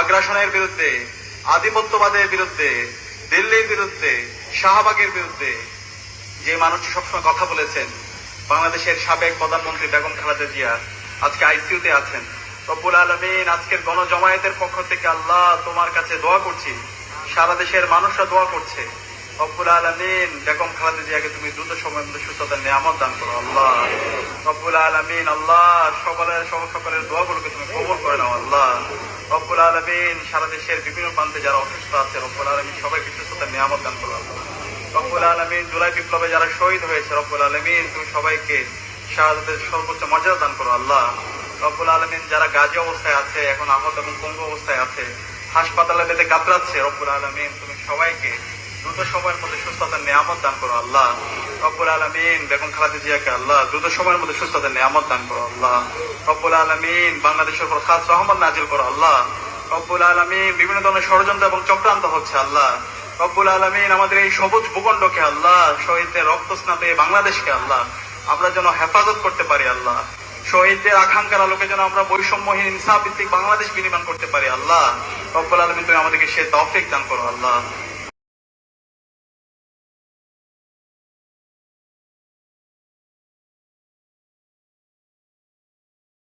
আগ্রাসনের বিরুদ্ধে, আধিপত্যবাদের বিরুদ্ধে, দিল্লির বিরুদ্ধে, শাহবাগের বিরুদ্ধে। যে মানুষটি সবসময় কথা বলেছেন, বাংলাদেশের সাবেক প্রধানমন্ত্রী বেগম খালেদা জিয়া আজকে আইসিইউতে আছেন। রব্বুল আলমিন, আজকের গণজমায়েতের পক্ষ থেকে আল্লাহ তোমার কাছে দোয়া করছি। সারা দেশের মানুষরা দোয়া করছে। রব্বুল আলমিন, বেগম খালেদা জিয়াকে তুমি দ্রুত সময়ের মধ্যে সুস্থতার নিয়ামত দান করো, আল্লাহ। রব্বুল আলমিন, আল্লাহ সকলের সকলের দোয়াগুলোকে তুমি কবল করে নাও, আল্লাহ। আলমিন, সারা দেশের বিভিন্ন প্রান্তে যারা অসুস্থ আছে, রব্বুল আলমিন সবাইকে সুস্থতার নিয়ামত দান করো রব্বুল আলমিন জুলাই বিপ্লবে যারা শহীদ হয়েছে, রব্বুল আলমিন, তুমি সবাইকে শাহাদাতের সর্বোচ্চ মর্যাদা দান করো, আল্লাহ। রব্বুল আলমিন যারা গাজী অবস্থায় আছে, এখন আহত এবং পঙ্গু অবস্থায় আছে, হাসপাতালে বেঁধে কাতরাচ্ছে, রব্বুল আলমিন, তুমি সবাইকে দ্রুত সময়ের মধ্যে সুস্থতার নিয়ামত দান করো, আল্লাহ। রব্বুল আলমিন, বেগম খালাদি জিয়াকে আল্লাহ, দ্রুত সময়ের মধ্যে সুস্থতার নিয়ামত দান করো, আল্লাহ। রব্বুল আলমিন, বাংলাদেশের উপর খাস রহমত নাজিল করো, আল্লাহ। রব্বুল আলমিন বিভিন্ন ধরনের ষড়যন্ত্র এবং চক্রান্ত হচ্ছে, আল্লাহ। রব্বুল আলমিন আমাদের এই সবুজ ভূখণ্ডকে, আল্লাহ, শহীদদের রক্ত স্নাতে বাংলাদেশকে, আল্লাহ, আমরা যেন হেফাজত করতে পারি, আল্লাহ। শহীদদের আকাঙ্ক্ষার আলোকে যেন আমরা বৈষম্যহীন, ইনসাফ ভিত্তিক বাংলাদেশ বিনির্মাণ করতে পারি, আল্লাহ। রব্বুল আলমিন তুমি আমাদেরকে সে তফিক দান করো, আল্লাহ।